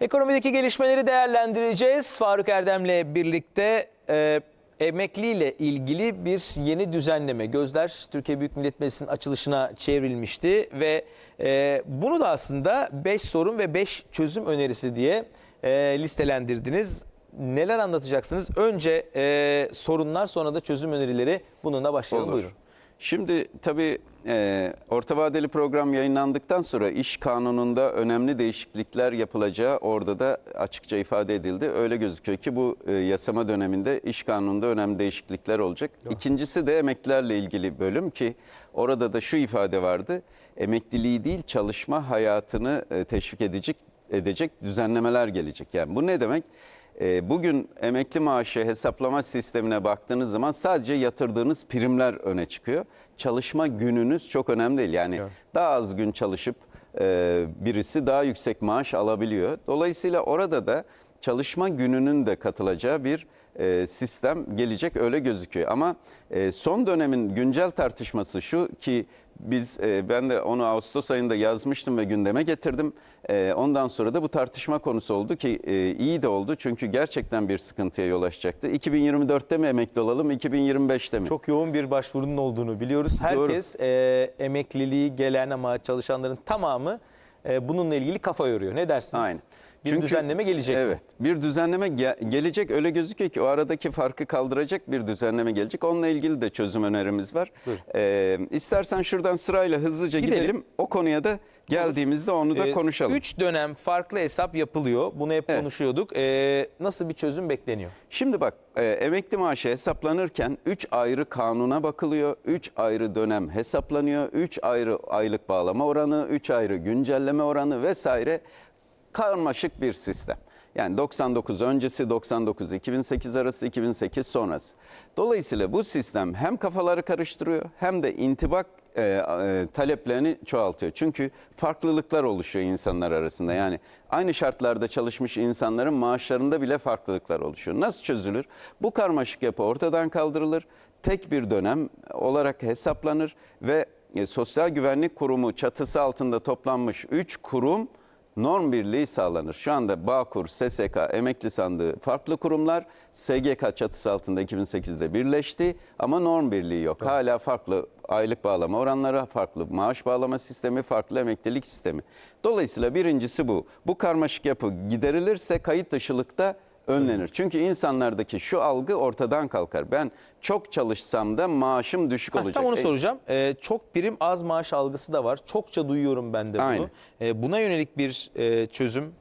Ekonomideki gelişmeleri değerlendireceğiz. Faruk Erdem'le birlikte e, emekliyle ilgili bir yeni düzenleme. Gözler Türkiye Büyük Millet Meclisi'nin açılışına çevrilmişti ve e, bunu da aslında 5 sorun ve 5 çözüm önerisi diye e, listelendirdiniz. Neler anlatacaksınız? Önce e, sorunlar sonra da çözüm önerileri bununla başlayalım. Olur. Buyurun. Şimdi tabii e, orta vadeli program yayınlandıktan sonra iş kanununda önemli değişiklikler yapılacağı orada da açıkça ifade edildi. Öyle gözüküyor ki bu e, yasama döneminde iş kanununda önemli değişiklikler olacak. İkincisi de emeklilerle ilgili bölüm ki orada da şu ifade vardı. Emekliliği değil çalışma hayatını e, teşvik edecek edecek düzenlemeler gelecek. Yani bu ne demek? E, Bugün emekli maaşı hesaplama sistemine baktığınız zaman sadece yatırdığınız primler öne çıkıyor. Çalışma gününüz çok önemli değil. Yani Evet. daha az gün çalışıp e, birisi daha yüksek maaş alabiliyor. Dolayısıyla orada da çalışma gününün de katılacağı bir e, sistem gelecek öyle gözüküyor. Ama e, son dönemin güncel tartışması şu ki biz e, ben de onu Ağustos ayında yazmıştım ve gündeme getirdim. E, ondan sonra da bu tartışma konusu oldu ki e, iyi de oldu çünkü gerçekten bir sıkıntıya yol açacaktı. 2024'te mi emekli olalım, 2025'te mi? Çok yoğun bir başvurunun olduğunu biliyoruz. Herkes e, emekliliği gelen ama çalışanların tamamı e, bununla ilgili kafa yoruyor. Ne dersiniz? Aynen. Bir Çünkü- düzenleme gelecek? Evet. Bir düzenleme ge- gelecek. Öyle gözüküyor ki o aradaki farkı kaldıracak bir düzenleme gelecek. Onunla ilgili de çözüm önerimiz var. Buyurun. Ee, istersen şuradan sırayla hızlıca Gidelim. gidelim. O konuya da geldiğimizde onu da Ee, konuşalım. Üç dönem farklı hesap yapılıyor. Bunu hep Evet. konuşuyorduk. Ee, nasıl bir çözüm bekleniyor? Şimdi bak e, emekli maaşı hesaplanırken 3 ayrı kanuna bakılıyor. 3 ayrı dönem hesaplanıyor. 3 ayrı aylık bağlama oranı, 3 ayrı güncelleme oranı vesaire karmaşık bir sistem. Yani 99 öncesi, 99 2008 arası, 2008 sonrası. Dolayısıyla bu sistem hem kafaları karıştırıyor hem de intibak e, e, taleplerini çoğaltıyor. Çünkü farklılıklar oluşuyor insanlar arasında. Yani aynı şartlarda çalışmış insanların maaşlarında bile farklılıklar oluşuyor. Nasıl çözülür? Bu karmaşık yapı ortadan kaldırılır. Tek bir dönem olarak hesaplanır ve e, Sosyal Güvenlik Kurumu çatısı altında toplanmış 3 kurum norm birliği sağlanır. Şu anda Bağkur, SSK, Emekli Sandığı farklı kurumlar SGK çatısı altında 2008'de birleşti ama norm birliği yok. Hala farklı aylık bağlama oranları, farklı maaş bağlama sistemi, farklı emeklilik sistemi. Dolayısıyla birincisi bu. Bu karmaşık yapı giderilirse kayıt dışılıkta önlenir. Çünkü insanlardaki şu algı ortadan kalkar. Ben çok çalışsam da maaşım düşük olacak. tam onu E, soracağım. Ee, çok prim az maaş algısı da var. Çokça duyuyorum ben de bunu. Aynen. Ee, buna yönelik bir e, çözüm.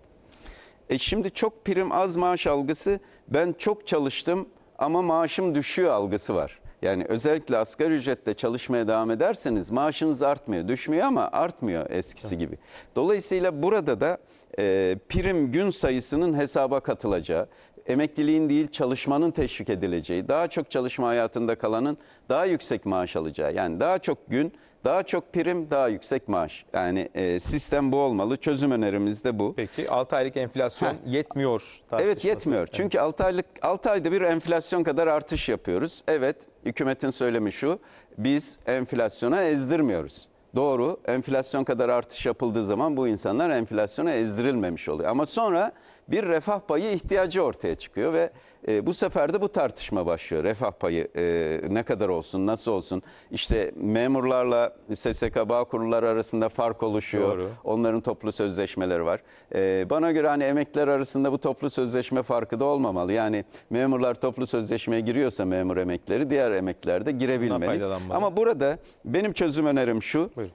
E şimdi çok prim az maaş algısı ben çok çalıştım ama maaşım düşüyor algısı var. Yani özellikle asgari ücretle çalışmaya devam ederseniz maaşınız artmıyor. Düşmüyor ama artmıyor eskisi gibi. Dolayısıyla burada da e, prim gün sayısının hesaba katılacağı, emekliliğin değil çalışmanın teşvik edileceği, daha çok çalışma hayatında kalanın daha yüksek maaş alacağı. Yani daha çok gün, daha çok prim, daha yüksek maaş. Yani e, sistem bu olmalı. Çözüm önerimiz de bu. Peki 6 aylık enflasyon yetmiyor. Evet yetmiyor. Çünkü 6 aylık 6 ayda bir enflasyon kadar artış yapıyoruz. Evet, hükümetin söylemi şu. Biz enflasyona ezdirmiyoruz. Doğru, enflasyon kadar artış yapıldığı zaman bu insanlar enflasyona ezdirilmemiş oluyor. Ama sonra bir refah payı ihtiyacı ortaya çıkıyor ve e, bu sefer de bu tartışma başlıyor. Refah payı e, ne kadar olsun, nasıl olsun? İşte memurlarla SSK bağ kurulları arasında fark oluşuyor. Doğru. Onların toplu sözleşmeleri var. Ee, bana göre hani emekliler arasında bu toplu sözleşme farkı da olmamalı. Yani memurlar toplu sözleşmeye giriyorsa memur emeklileri diğer emekliler de girebilmeli. Ama burada benim çözüm önerim şu. Buyurun.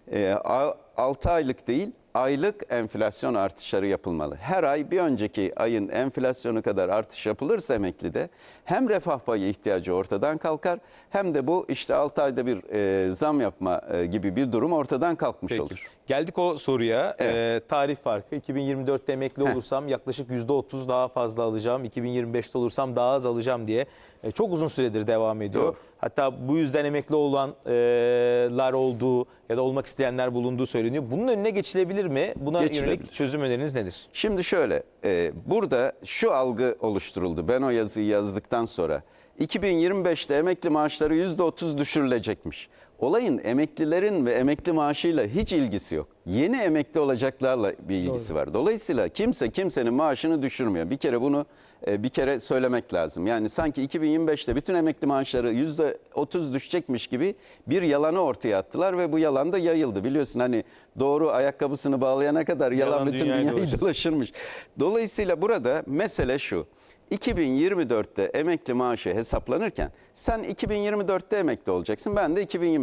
6 aylık değil aylık enflasyon artışları yapılmalı. Her ay bir önceki ayın enflasyonu kadar artış yapılırsa emeklide hem refah payı ihtiyacı ortadan kalkar hem de bu işte 6 ayda bir e, zam yapma e, gibi bir durum ortadan kalkmış Peki. olur. Geldik o soruya. Evet. Ee, tarih farkı. 2024'te emekli Heh. olursam yaklaşık %30 daha fazla alacağım. 2025'te olursam daha az alacağım diye e, çok uzun süredir devam ediyor. Doğru. Hatta bu yüzden emekli olanlar olduğu ya da olmak isteyenler bulunduğu söyleniyor. Bunun önüne geçilebilir mi? Buna Geçilebilir. yönelik çözüm öneriniz nedir? Şimdi şöyle, e, burada şu algı oluşturuldu. Ben o yazıyı yazdıktan sonra 2025'te emekli maaşları %30 düşürülecekmiş. Olayın emeklilerin ve emekli maaşıyla hiç ilgisi yok. Yeni emekli olacaklarla bir ilgisi var. Dolayısıyla kimse kimsenin maaşını düşürmüyor. Bir kere bunu e, bir kere söylemek lazım. Yani sanki 2025'te bütün emekli maaşları %30 düşecekmiş gibi bir yalanı ortaya attılar ve bu yalan da yayıldı. Biliyorsun hani doğru ayakkabısını bağlayana kadar yalan, Yalan bütün dünyayı dünyayı dolaşır. dolaşırmış. Dolayısıyla burada mesele şu. 2024'te emekli maaşı hesaplanırken sen 2024'te emekli olacaksın ben de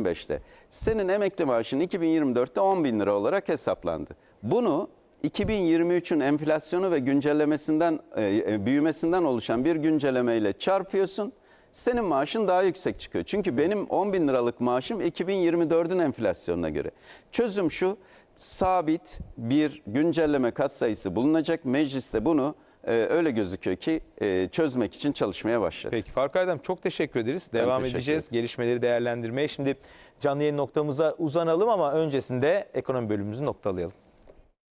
2025'te. Senin emekli maaşın 2024'te 10 bin lira olarak hesaplandı. Bunu 2023'ün enflasyonu ve güncellemesinden e, e, büyümesinden oluşan bir güncellemeyle çarpıyorsun. Senin maaşın daha yüksek çıkıyor. Çünkü benim 10 bin liralık maaşım 2024'ün enflasyonuna göre. Çözüm şu sabit bir güncelleme katsayısı bulunacak. Mecliste bunu e, öyle gözüküyor ki e, çözmek için çalışmaya başladı. Peki Faruk Erdem çok teşekkür ederiz. Devam teşekkür edeceğiz gelişmeleri değerlendirmeye. Şimdi canlı yayın noktamıza uzanalım ama öncesinde ekonomi bölümümüzü noktalayalım.